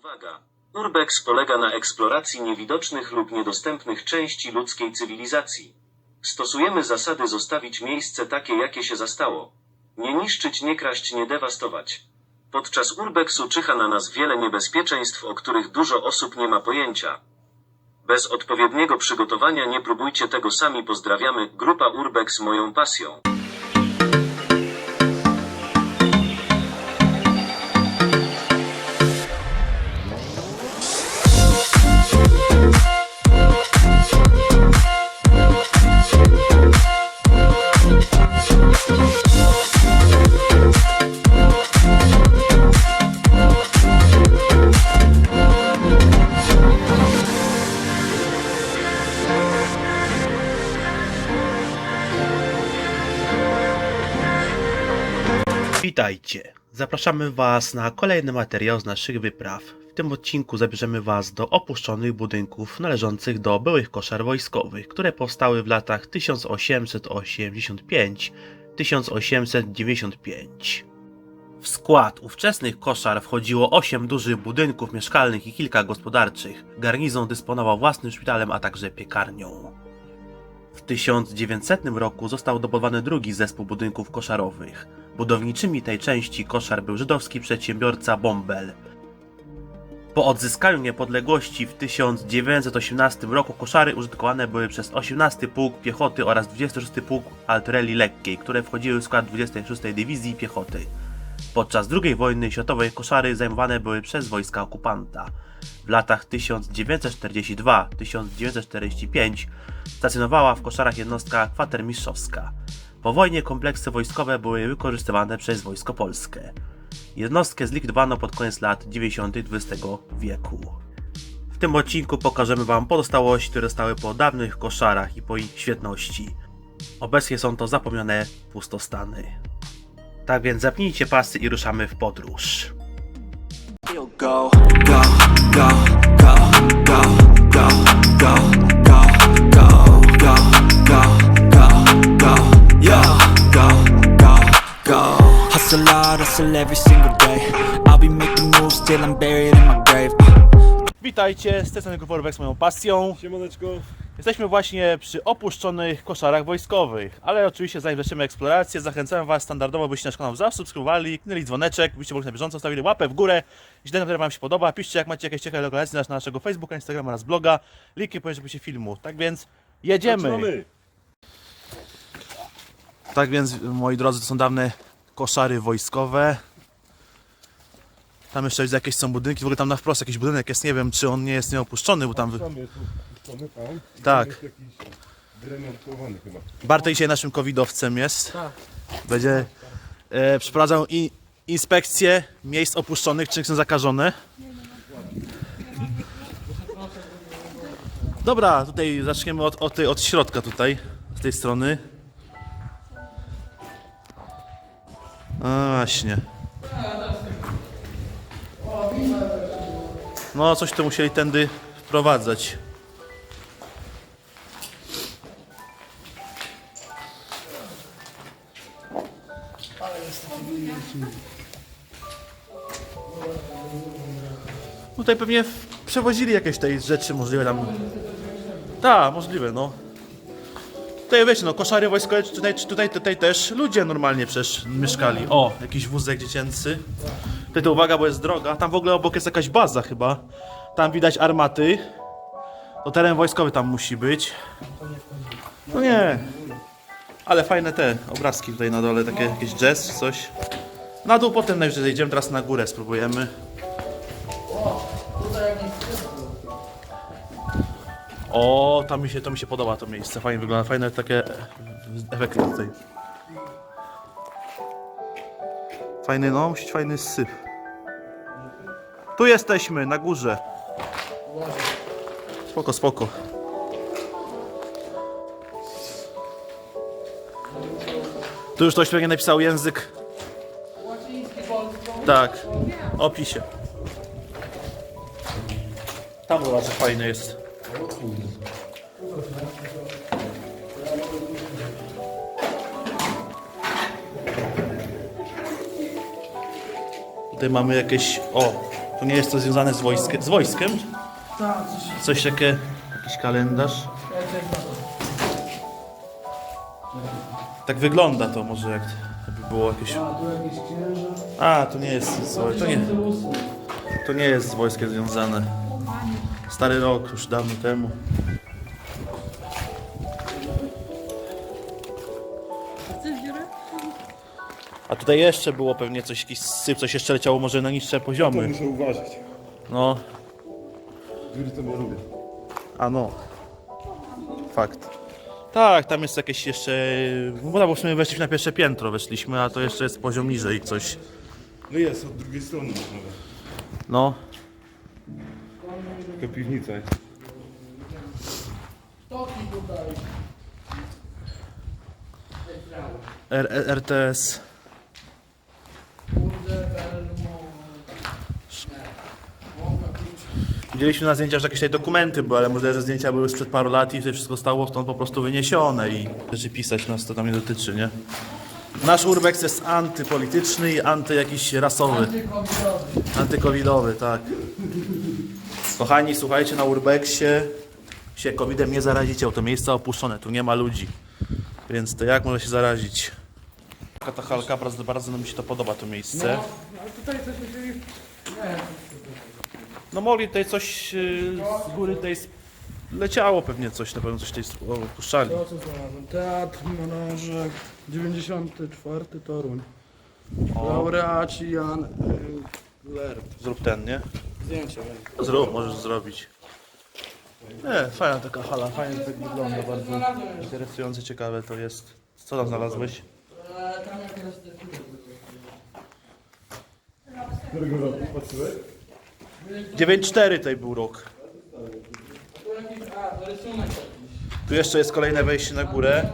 Uwaga! Urbex polega na eksploracji niewidocznych lub niedostępnych części ludzkiej cywilizacji. Stosujemy zasady zostawić miejsce takie, jakie się zastało. Nie niszczyć, nie kraść, nie dewastować. Podczas urbexu czyha na nas wiele niebezpieczeństw, o których dużo osób nie ma pojęcia. Bez odpowiedniego przygotowania nie próbujcie tego sami. Pozdrawiamy. Grupa Urbex moją pasją. Witajcie! Zapraszamy Was na kolejny materiał z naszych wypraw. W tym odcinku zabierzemy Was do opuszczonych budynków należących do byłych koszar wojskowych, które powstały w latach 1885-1895. W skład ówczesnych koszar wchodziło 8 dużych budynków mieszkalnych i kilka gospodarczych. Garnizon dysponował własnym szpitalem, a także piekarnią. W 1900 roku został dobudowany drugi zespół budynków koszarowych. Budowniczymi tej części koszar był żydowski przedsiębiorca Bombel. Po odzyskaniu niepodległości w 1918 roku koszary użytkowane były przez 18 Pułk Piechoty oraz 26 Pułk Artylerii Lekkiej, które wchodziły w skład 26 Dywizji Piechoty. Podczas II wojny światowej koszary zajmowane były przez wojska okupanta. W latach 1942-1945 stacjonowała w koszarach jednostka kwatermistrzowska. Po wojnie kompleksy wojskowe były wykorzystywane przez Wojsko Polskie. Jednostkę zlikwidowano pod koniec lat 90. XX wieku. W tym odcinku pokażemy Wam pozostałości, które zostały po dawnych koszarach i po ich świetności. Obecnie są to zapomniane pustostany. Tak więc zapnijcie pasy i ruszamy w podróż. Go, go, go, go, go, go, go, go, go, go, go, go, go, yeah, go, go, go. Hustle hard, hustle every single day. I'll be making moves till I'm buried in my grave. Witajcie, z tej strony Gruporwek z moją pasją. Siemaneczko. Jesteśmy właśnie przy opuszczonych koszarach wojskowych, ale oczywiście zanim zaczniemy eksplorację, zachęcam Was standardowo, byście nasz kanał zasubskrybowali, knęli dzwoneczek, byście mogli na bieżąco stawili łapę w górę. Jeśli ten materiał Wam się podoba, piszcie jak macie jakieś ciekawe lokalizacje na naszego Facebooka, Instagrama oraz bloga, linki poniżej opisie filmu. Tak więc jedziemy! Tak więc, moi drodzy, to są dawne koszary wojskowe. Tam jeszcze widzę jakieś są budynki, w ogóle tam na wprost jakiś budynek jest, nie wiem czy on nie jest nieopuszczony, bo tam... wy- Tam jest opuszczony tam. Tak. Jest jakiś chyba. Bartek dzisiaj naszym covidowcem jest. Będzie e, przeprowadzał i, inspekcję miejsc opuszczonych, czy są zakażone. Dobra, tutaj zaczniemy od, od, tej, od środka tutaj, z tej strony. A właśnie. No, coś tu musieli tędy wprowadzać. Tutaj pewnie przewozili jakieś tej rzeczy możliwe tam. Tak, możliwe, no. Tutaj wiecie, no koszary wojskowe, tutaj, tutaj, tutaj też ludzie normalnie przecież mieszkali. O, jakiś wózek dziecięcy. Tutaj to uwaga, bo jest droga. Tam w ogóle obok jest jakaś baza chyba. Tam widać armaty. To teren wojskowy tam musi być. No nie. Ale fajne te obrazki tutaj na dole, takie jakieś jazz, coś. Na dół potem najwyżej zejdziemy, teraz na górę spróbujemy. O, tam mi się, to mi się podoba to miejsce, fajnie wygląda, fajne takie efekty tutaj. Fajny, no, musi być fajny syf. Tu jesteśmy, na górze. Spoko, spoko. Tu już ktoś pewnie napisał język. Tak, opisie. Tam jak fajny jest. Tutaj mamy jakieś. O! To nie jest to związane z wojskiem? Z wojskiem? Tak, coś takie, jakiś kalendarz? Tak wygląda to może jak jakby było jakieś... A to nie jest, to nie, to nie jest z wojskiem związane. Stary rok, już dawno temu. Tutaj jeszcze było pewnie coś, jakiś syp, coś jeszcze leciało może na niższe To poziomy. muszę uważać. No, Dziury to nie lubię. a no. Fakt. Tak, tam jest jakieś jeszcze... No bo w sumie weszliśmy na pierwsze piętro, weszliśmy, a to jeszcze jest poziom niżej coś. No jest, od drugiej strony nawet. No, Taka piwnica jest. R R RTS. Widzieliśmy na zdjęciach, że jakieś tutaj dokumenty były, ale możliwe, że zdjęcia były sprzed paru lat i to wszystko stało stąd po prostu wyniesione i rzeczy pisać nas to tam nie dotyczy, nie? Nasz urbex jest antypolityczny i anty jakiś rasowy. Antykowidowy. Tak. Kochani, słuchajcie, na urbexie się covidem nie zarazicie, bo to miejsce opuszczone, tu nie ma ludzi. Więc to jak może się zarazić? Ta halka, bardzo, bardzo mi się to podoba, to miejsce. No, ale tutaj coś musieli... Nie, No mogli tutaj coś yy, z góry sp- leciało pewnie coś, na pewno coś tutaj sp- opuszczali. to co znalazłem? Teatr, menaże, 94 Toruń. Laureaci Jan y. Zrób ten, nie? Zdjęcie. Zrób, możesz zrobić. Nie, fajna taka hala, fajnie tak wygląda, bardzo interesujące, ciekawe to jest. Co tam znalazłeś? Którego roku patrzyłeś? 9-4 tutaj był rok. Tu jeszcze jest kolejne wejście na górę.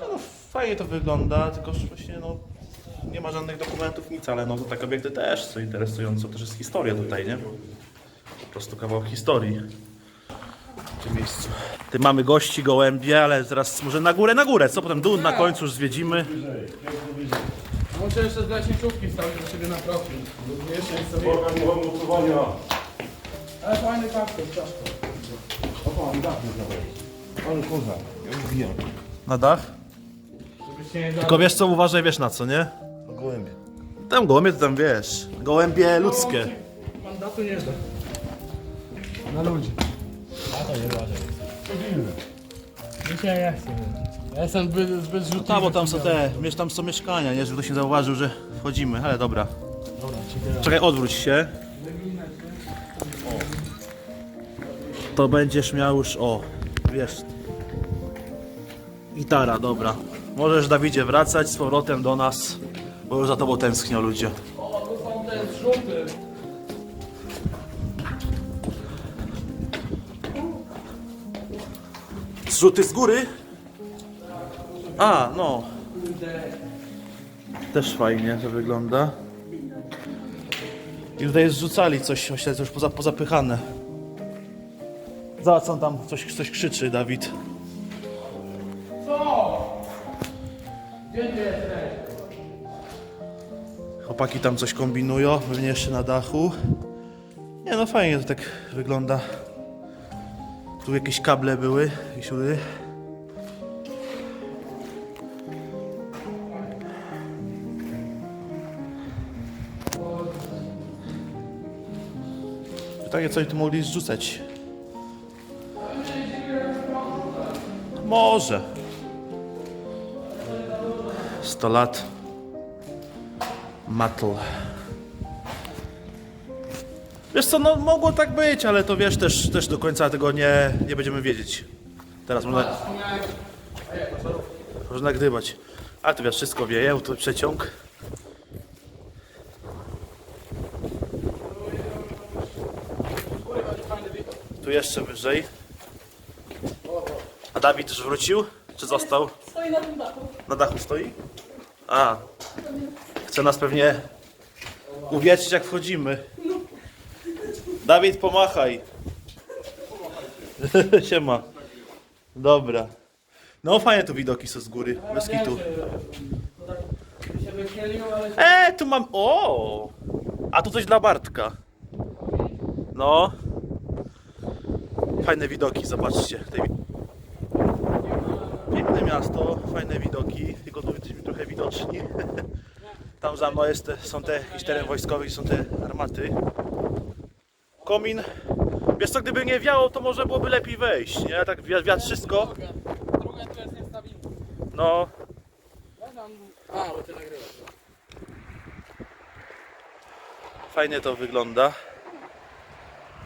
No, fajnie to wygląda, tylko właśnie no, nie ma żadnych dokumentów, nic, ale no to takie obiekty też są interesujące, to też jest historia tutaj, nie? Po prostu kawał historii w tym miejscu. Ty mamy gości, gołębie, ale teraz może na górę, na górę, co potem dół, na końcu już zwiedzimy. Muszę jeszcze z leśniczówki wstawić do siebie na profil. Jeszcze jest sobie... Mocowania. Ale fajny kaktus, czaszko. O pan, dach nie zawaj. Ale koza, ja już bijam. Na dach? Nie Tylko wiesz co, uważaj, wiesz na co, nie? Gołębie. Tam gołębie to tam wiesz, gołębie ludzkie. Mandatu nie da. Na ludzi. Dzisiaj ja chcę Ja jestem zbyt, zbyt rzutliwy. Tak, bo tam są te, wiesz, tam są mieszkania, nie? Żeby ktoś nie zauważył, że wchodzimy, ale dobra. Czekaj, odwróć się. To będziesz miał już, o, wiesz. Gitara, dobra. Możesz, Dawidzie, wracać z powrotem do nas, bo już za tobą tęsknią ludzie. O, tu są te zrzuty. Zrzuty z góry? A, no. Też fajnie to wygląda. I tutaj zrzucali coś, myślę, że już poza, pozapychane. Zobacz, on tam coś, coś krzyczy, Dawid. Gdzie ty jesteś? Chłopaki tam coś kombinują, pewnie jeszcze na dachu. Nie no, fajnie to tak wygląda. Tu jakieś kable były, jakieś rury. Pytanie, co oni tu mogli zrzucać? Może. 100 lat. Matl. Wiesz co, no mogło tak być, ale to wiesz, też, też do końca tego nie, nie będziemy wiedzieć. Teraz można, można nagrywać. A tu wiesz, wszystko wieje, to przeciąg. Tu jeszcze wyżej. A Dawid już wrócił? Czy został? Stoi na tym dachu. Na dachu stoi? A. Chce nas pewnie uwietrzyć jak wchodzimy. Dawid, pomachaj. Siema. Dobra. No fajne tu widoki są z góry. Bez kitu. E, tu mam. O! A tu coś dla Bartka. No. Fajne widoki, zobaczcie. Piękne miasto, fajne widoki, tylko tu jesteśmy trochę widoczni. Tam za mną jest, są te teren wojskowy, gdzie są te armaty. Komin. Wiesz co, gdyby nie wiało, to może byłoby lepiej wejść, nie? Tak wiatr, wiatr wszystko. Druga, jest niestabilna. No. A, bo ty nagrywasz. Fajnie to wygląda.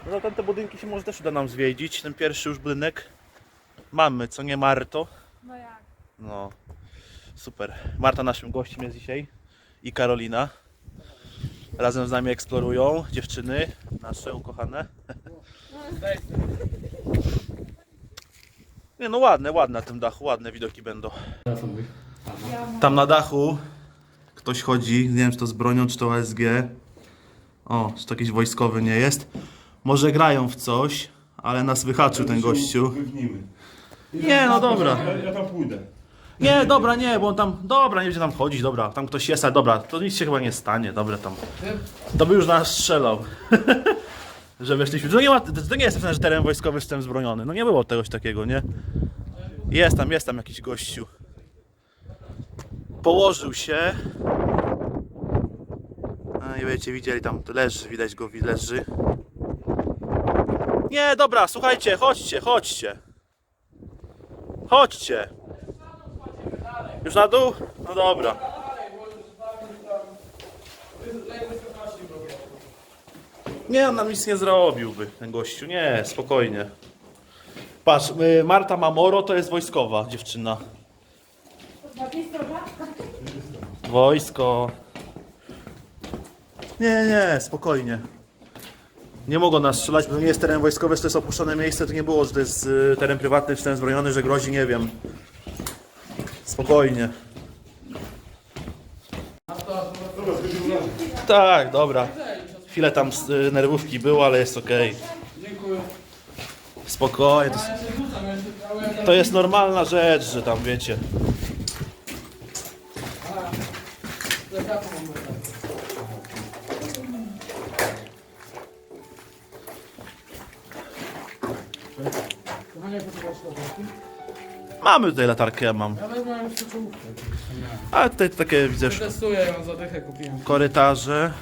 No zatem te budynki się może też uda nam zwiedzić. Ten pierwszy już budynek mamy, co nie Marto? No jak? No, super. Marta naszym gościem jest dzisiaj i Karolina. Razem z nami eksplorują dziewczyny nasze ukochane. Nie no ładne, ładne na tym dachu, ładne widoki będą. Tam na dachu ktoś chodzi, nie wiem czy to z bronią, czy to OSG. O, czy to jakiś wojskowy nie jest. Może grają w coś, ale nas wyhaczył ten gościu. Nie, no dobra. Ja tam pójdę. Nie, dobra, nie, bo on tam, dobra, nie będzie tam chodzić, dobra, tam ktoś jest, ale dobra, to nic się chyba nie stanie, dobra, tam. To by już nas strzelał. że weszliśmy. To nie, ma, to nie jest napisane, że teren wojskowy system zbroniony. No nie było czegoś takiego, nie? Jest tam, jest tam jakiś gościu. Położył się. A nie będziecie widzieli, tam leży, widać go, leży. Nie, dobra, słuchajcie, chodźcie, chodźcie. Chodźcie. Już na dół? No dobra. Nie, on nam nic nie zrobiłby, ten gościu. Nie, spokojnie. Patrz, y, Marta Mamoro to jest wojskowa dziewczyna. Wojsko. Nie, nie, spokojnie. Nie mogą nas strzelać, bo to nie jest teren wojskowy, to jest opuszczone miejsce, to nie było, że to jest y, teren prywatny czy teren zbrojony, że grozi, nie wiem. Spokojnie. Tak, dobra. Chwilę tam y, nerwówki było, ale jest okej. Dziękuję. Spokojnie. To jest normalna rzecz, że tam wiecie. Mamy tutaj latarkę, ja mam. Ja wezmę już czołówkę. A tutaj takie widzę Testuję ją, zadychę kupiłem. korytarze.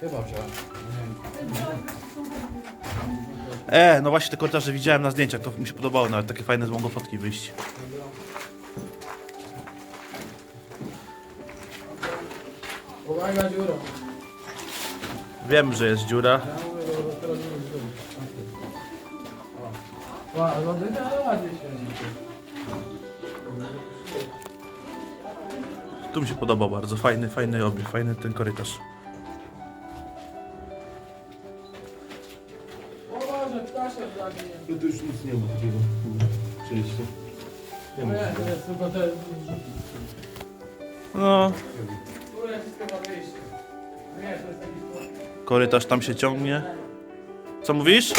Chyba wziąłem. E, no właśnie te korytarze widziałem na zdjęciach, to mi się podobało nawet, takie fajne z mogą fotki wyjść. Uwaga, dziura. Wiem, że jest dziura. Ja mówię, bo teraz nie wiem, Ła, zadychę, ale ładnie się Tu mi się podobał bardzo, fajny, fajny obiekt, fajny ten korytarz. No to już nic nie ma takiego przejścia. Nie ma. Nie, to jest tylko te... No, Tu jest chyba wyjście. Nie, to jest taki... korytarz tam się ciągnie. Co mówisz?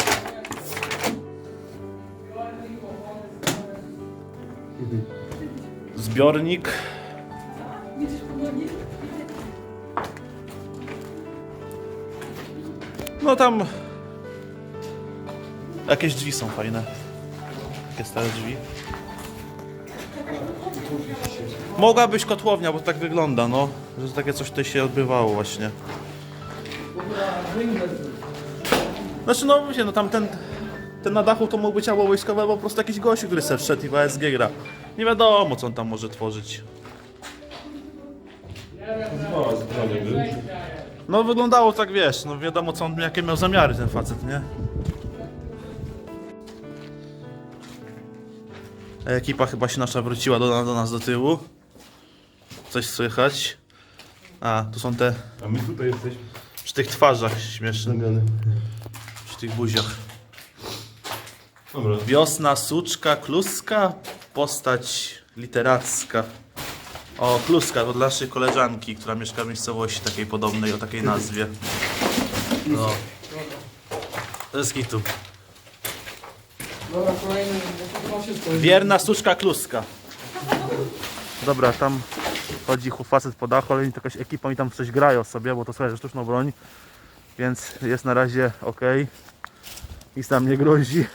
Zbiornik. No tam jakieś drzwi są fajne. Takie stare drzwi. Mogła być kotłownia, bo tak wygląda, no. Że takie coś tutaj się odbywało właśnie. Znaczy no wiecie, no tam ten, ten na dachu to mógł być albo wojskowy, albo po prostu jakiś gościu, który se wszedł i w ASG gra. Nie wiadomo co on tam może tworzyć. Zbrana, by. No wyglądało tak wiesz, no wiadomo co on, jakie miał zamiary ten facet, nie? Ekipa chyba się nasza wróciła do, do nas do tyłu. Coś słychać. A, tu są te A my tutaj jesteśmy. przy tych twarzach śmieszne, Zamiany. przy tych buziach. Dobra. Wiosna, suczka, kluska, postać literacka. O, kluska, dla naszej koleżanki, która mieszka w miejscowości takiej podobnej, o takiej nazwie. No. To jest. Dobra, kolejny. Wierna suczka kluska. Dobra, tam chodzi facet po dachu, ale oni jakaś ekipa, oni tam coś grają sobie, bo to słuchaj, sztuczną broń, więc jest na razie ok. Nic nam nie grozi.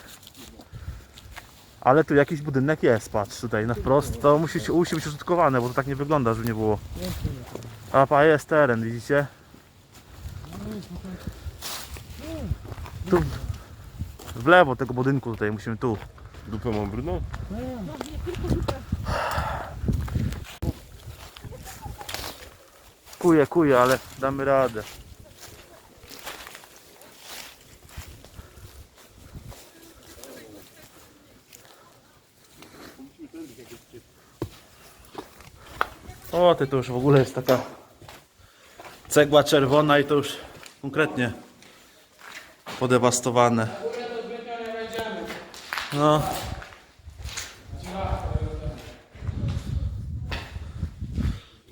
Ale tu jakiś budynek jest, patrz tutaj na wprost, to musi, musi być użytkowane, bo to tak nie wygląda, żeby nie było. A pa jest teren, widzicie? Tu w lewo tego budynku tutaj musimy tu. Dupę mam brudną? Kuje, kuje, ale damy radę. O, ty to już w ogóle jest taka cegła czerwona i to już konkretnie podewastowane. No.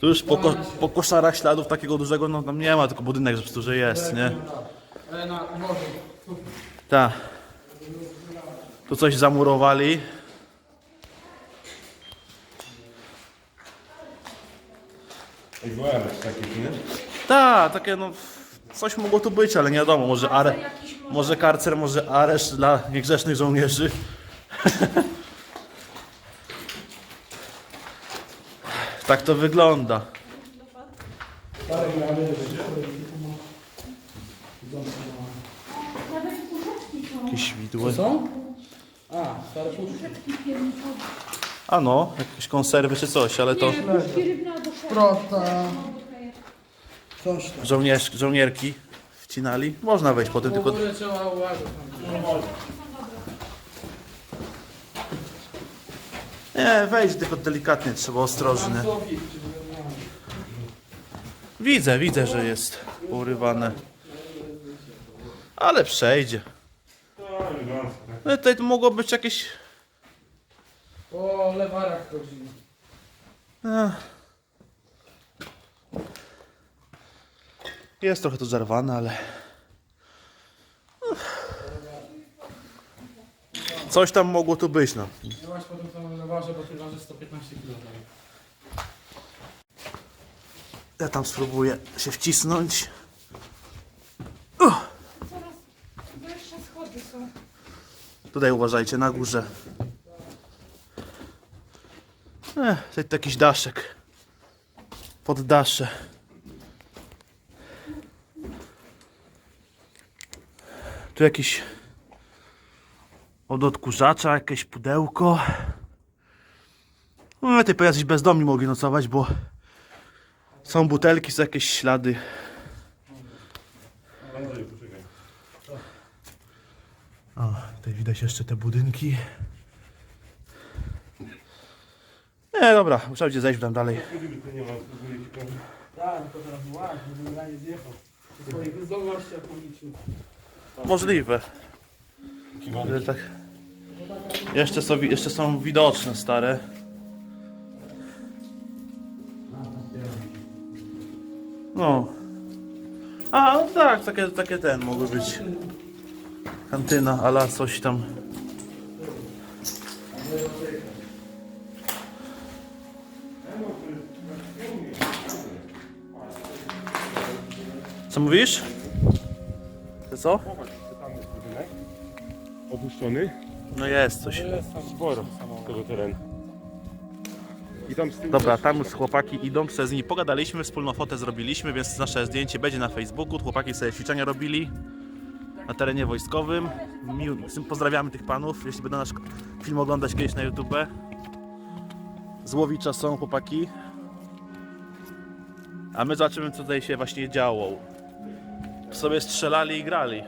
Tu już po, ko- po koszarach śladów takiego dużego no tam nie ma, tylko budynek, że że jest, nie? Tak. Tu coś zamurowali. Ej, byłem takie, nie? Tak, takie no, coś mogło tu być, ale nie wiadomo, może are, może karcer, może areszt dla niegrzecznych żołnierzy. tak to wygląda. Jakieś widły. Są? A, stare puszki. A no, jakieś konserwy czy coś, ale to Prota. Coś tam. żołnierz, żołnierki wcinali. Można wejść po tym, W tylko ogóle trzeba uważać. Nie, wejdź tylko delikatnie, trzeba ostrożnie. Widzę, widzę, że jest urywane. Ale przejdzie. No tutaj to mogło być jakieś... O lewarach chodzi. Ech. Jest trochę to zerwane, ale... Coś tam mogło tu być, no. Nie masz potem samym lewarze, bo ty ważysz 115 kg. Ja tam spróbuję się wcisnąć. Wyższe schody są. Tutaj uważajcie, na górze. Ech, to jakiś daszek. Poddasze. Tu jakiś od odkurzacza, jakieś pudełko. No, tutaj po jacyś bezdomni mogli nocować, bo są butelki, są jakieś ślady. O, tutaj widać jeszcze te budynki. Nie, dobra, muszę będzie zejść tam dalej. Tak, to teraz ładnie, generalnie zjechał. Do swoich zdolności jak policzył. Możliwe. Tak. Jeszcze są, wi- jeszcze są widoczne stare. No. A, no tak, takie, takie ten mogły być. Kantyna, ala coś tam. Co mówisz? Ty co? Tam jest budynek. Opuszczony. No jest coś. Sporo tego terenu. I tam z tyłu Dobra, tam już chłopaki idą, sobie z nimi pogadaliśmy, wspólną fotę zrobiliśmy, więc nasze zdjęcie będzie na Facebooku. Chłopaki sobie ćwiczenia robili na terenie wojskowym. Mił- Pozdrawiamy tych panów, jeśli będą nasz film oglądać kiedyś na YouTube. Z Łowicza są chłopaki. A my zobaczymy, co tutaj się właśnie działo. Sobie strzelali i grali.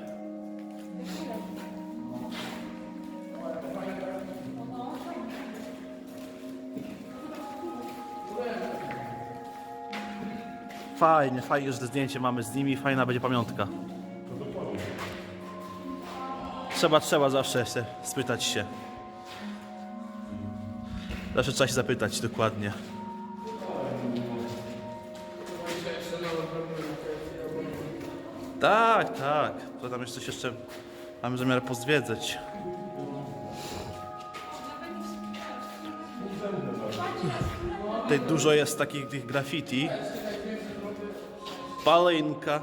Fajnie, fajnie, że te zdjęcie mamy z nimi, fajna będzie pamiątka. Trzeba, trzeba zawsze się spytać się. Zawsze trzeba się zapytać dokładnie. Tak, tak. To tam jeszcze coś jeszcze mamy zamiar pozwiedzać. Tutaj dużo jest takich tych graffiti. Palinka.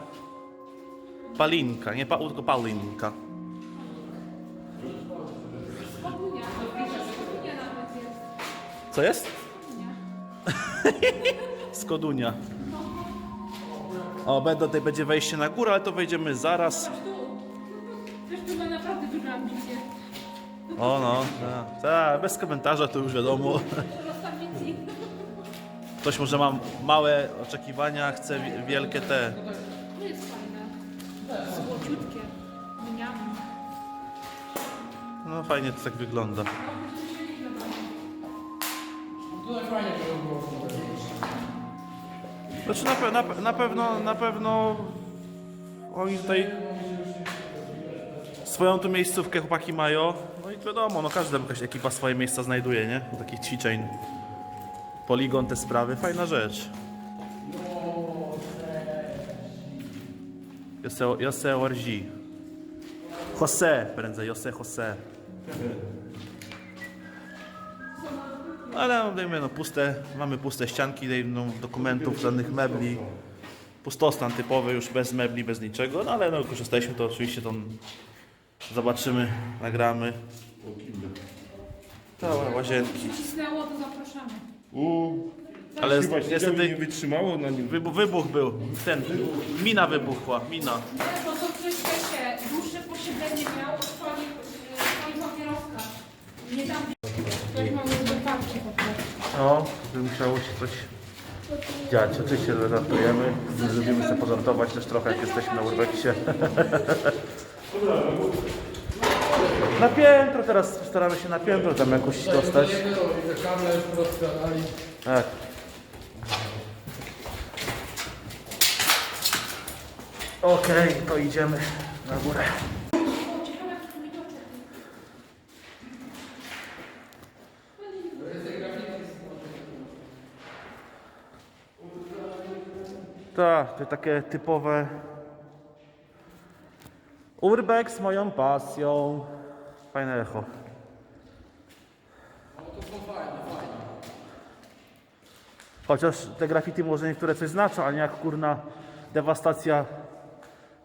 Palinka, nie pa, tylko palinka. Co jest? Skodunia. O, będę tutaj będzie wejście na górę, ale to wejdziemy zaraz. Wiesz, tu ma naprawdę duże ambicje. O no, tak, ta, bez komentarza to już wiadomo. Ktoś może ma małe oczekiwania, chce wi- wielkie te. To jest fajne. Złociutkie. Mniam. No fajnie to tak wygląda. Tutaj fajnie by było. Znaczy na, pe- na, na pewno, na pewno oni tutaj swoją tu miejscówkę chłopaki mają. No i wiadomo, no każda ekipa swoje miejsca znajduje, nie? Do takich ćwiczeń. Poligon, te sprawy, fajna rzecz. Jose, Jose Orzi. Jose, prędzej, Jose Jose. Ale dajmy no puste, mamy puste ścianki, no, dokumentów, żadnych mebli. Pustostan typowy, już bez mebli, bez niczego, no ale no korzystaliśmy, to oczywiście to zobaczymy, nagramy. Całe łazienki. Cisnęło, to zapraszamy. Ale Chyba siedział i niestety nie wytrzymało na nim. wybuch, wybuch był, ten, mina wybuchła, mina. Nie, bo to ktoś wiecie, dłuższe posiedzenie miał, odpalił yy, papieroska. Nie dam. Ktoś ma już wyparcie po prostu. No, by musiało się coś dziać. Oczywiście żartujemy, lubimy sobie pożartować też trochę, jak jesteśmy na urbexie. Na piętro, teraz staramy się na piętro tam jakoś dostać. Tak. Okej, to idziemy na górę. Ciekawe, jak to widoczek. Tak, to takie typowe Urbex moją pasją. Fajne echo. Chociaż te graffiti może niektóre coś znaczą, a nie jak kurna dewastacja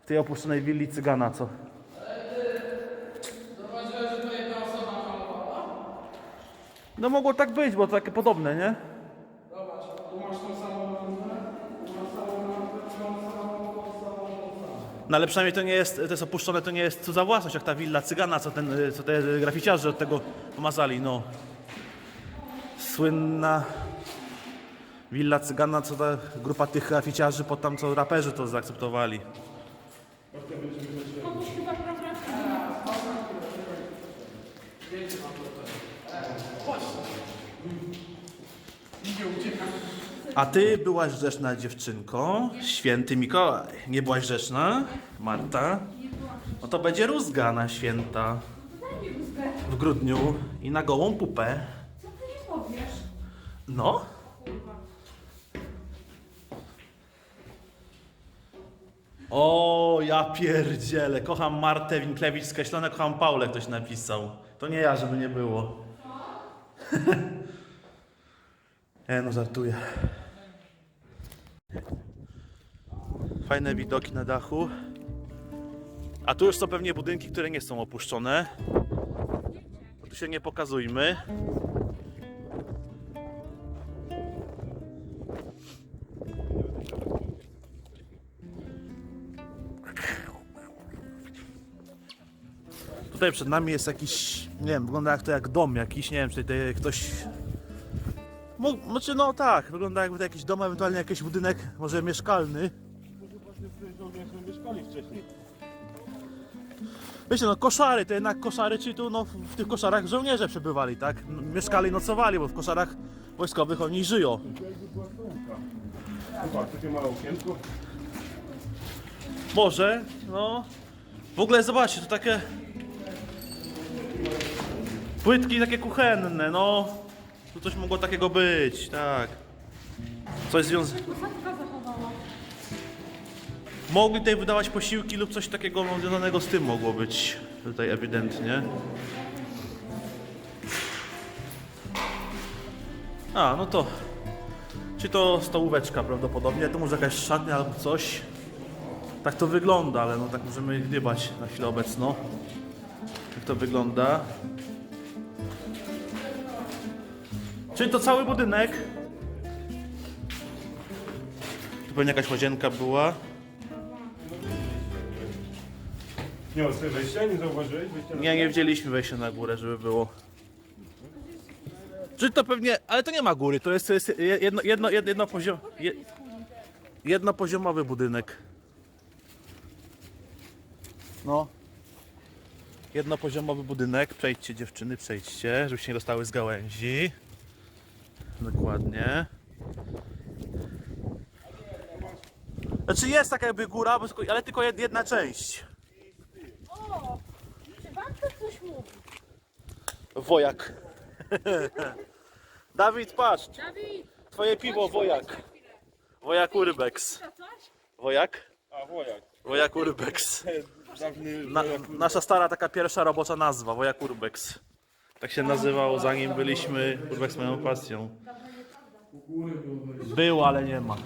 w tej opuszczonej willi cygana, co? No mogło tak być, bo to takie podobne, nie? No ale przynajmniej to nie jest, to jest opuszczone, to nie jest cudza własność, jak ta willa cygana, co, ten, co te graficiarze od tego pomazali, no. Słynna willa cygana, co ta grupa tych graficiarzy, pod tam co raperzy to zaakceptowali. A ty byłaś grzeczna dziewczynką, święty Mikołaj. Nie byłaś grzeczna, Marta? No to będzie rózga na święta w grudniu i na gołą pupę. Co ty nie powiesz? No? O, ja pierdzielę. Kocham Martę Winklewicz skreślone, kocham Paulę, ktoś napisał. To nie ja, żeby nie było. nie no, żartuję. Fajne widoki na dachu. A tu już są pewnie budynki, które nie są opuszczone. Tu się nie pokazujmy. Tutaj przed nami jest jakiś, nie wiem, wygląda jak to jak dom jakiś, nie wiem, czy tutaj ktoś... Mo, znaczy no tak, wygląda jakby to jakiś dom, ewentualnie jakiś budynek, może mieszkalny. Mieszkali wcześniej. Wiecie, no koszary, to jednak koszary, czyli tu no, w tych koszarach żołnierze przebywali, tak? No, Mieszkali, nocowali, bo w koszarach wojskowych oni żyją. Zobacz, takie małe okienko. Może, no. W ogóle zobaczcie, to takie płytki takie kuchenne, no. Tu coś mogło takiego być, tak. Coś związane. Mogli tutaj wydawać posiłki lub coś takiego związanego z tym mogło być tutaj ewidentnie. A, no to... Czy to stołóweczka prawdopodobnie, to może jakaś szatnia albo coś. Tak to wygląda, ale no tak możemy gdybać na chwilę obecną. Jak to wygląda. Czyli to cały budynek. Tu pewnie jakaś łazienka była. Nie ma sobie wejścia, nie zauważyłeś? Wejścia na- Nie, nie widzieliśmy wejścia na górę, żeby było. Czy to pewnie, ale to nie ma góry, to jest, to jest jedno, jedno, jedno, jedno poziom, je, jednopoziomowy budynek. No. Jednopoziomowy budynek, przejdźcie dziewczyny, przejdźcie, żebyście nie dostały z gałęzi. Dokładnie. Znaczy jest taka jakby góra, bo tylko- ale tylko jed- jedna część. O! Czy wam to coś mówi? Wojak. Dawid, patrz, Dawid! twoje piwo, wojak. Wojak Urbex. Wojak? A, wojak. Wojak Urbex. Dawny Na, nasza stara taka pierwsza robocza nazwa, Wojak Urbex. Tak się nazywał zanim byliśmy Urbex moją pasją. Było, ale nie ma.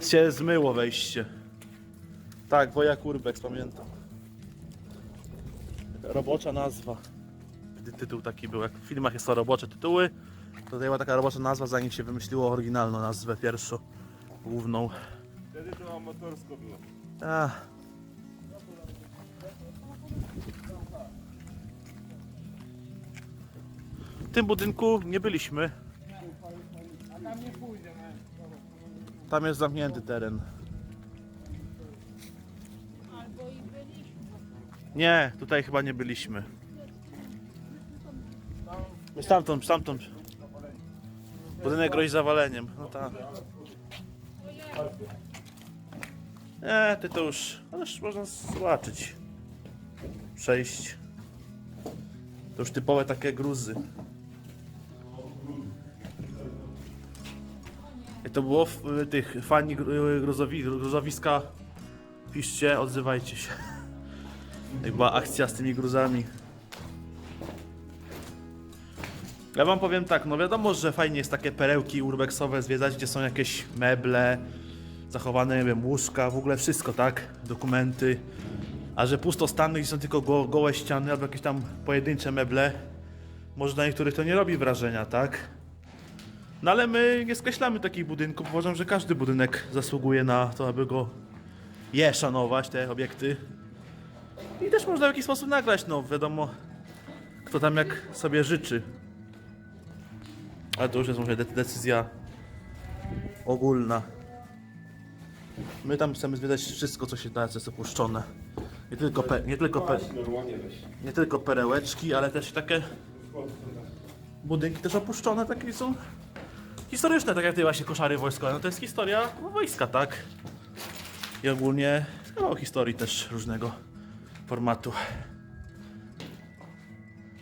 Się zmyło wejście. Tak, Wojak Urbex, pamiętam. Robocza nazwa. Gdy tytuł taki był, jak w filmach jest to robocze tytuły, to tutaj była taka robocza nazwa, zanim się wymyśliło oryginalną nazwę pierwszą, główną. Wtedy to amatorsko było. Ach. Tym budynku nie byliśmy. Tam jest zamknięty teren. Nie, tutaj chyba nie byliśmy. My Stamtąd, stamtąd. Budynek grozi zawaleniem. No tak. Nie, ty to już, ale już można zobaczyć. Przejść. To już typowe takie gruzy. To było w, y, tych fani gru- gruzowi, gruzowiska. Piszcie, odzywajcie się. Jak była akcja z tymi gruzami. Ja wam powiem tak, no wiadomo, że fajnie jest takie perełki urbexowe zwiedzać, gdzie są jakieś meble, zachowane, nie wiem, łóżka, w ogóle wszystko, tak? Dokumenty. A że pustostanne, gdzie są tylko go, gołe ściany albo jakieś tam pojedyncze meble, może dla niektórych to nie robi wrażenia, tak? No ale my nie skreślamy takich budynków. Uważam, że każdy budynek zasługuje na to, aby go je szanować, te obiekty. I też można w jakiś sposób nagrać, no wiadomo, kto tam jak sobie życzy. Ale to już jest może de- decyzja ogólna. My tam chcemy zwiedzać wszystko, co się da, co jest opuszczone. Nie tylko, pe, nie, tylko pe, nie tylko perełeczki, ale też takie budynki też opuszczone, takie są historyczne, tak jak te właśnie koszary wojskowe. No to jest historia wojska, tak? I ogólnie no, o historii też różnego formatu.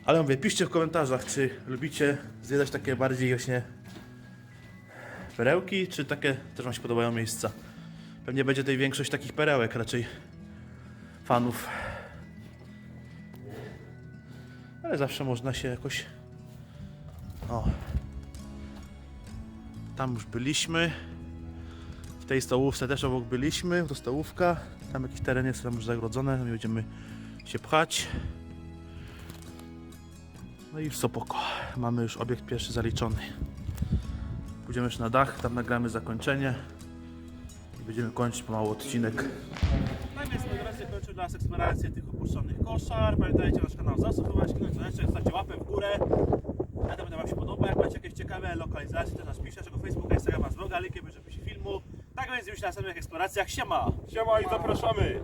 Ale mówię, piszcie w komentarzach, czy lubicie zwiedzać takie bardziej właśnie perełki, czy takie też wam się podobają miejsca. Pewnie będzie tutaj większość takich perełek raczej fanów. Ale zawsze można się jakoś. O. Tam już byliśmy. W tej stołówce też obok byliśmy. To stołówka. Tam jakiś teren jest tam już zagrodzony. Tam będziemy się pchać. No i w Sopoko. Mamy już obiekt pierwszy zaliczony. Pójdziemy już na dach, tam nagramy zakończenie. I będziemy kończyć pomału odcinek. Moi drodzy, kończę dla nas eksplorację tych opuszczonych koszar. Pamiętajcie nasz kanał zasubować, kliknąć dzwoneczek, zostawcie łapę w górę. To będę wam się podoba. Jak macie jakieś ciekawe lokalizacje, to nas piszcie, czego Facebooka, Instagrama, z bloga, linki, będzie w opisie filmu. Tak więc już na następnych eksploracjach. Siema! Siema i zapraszamy!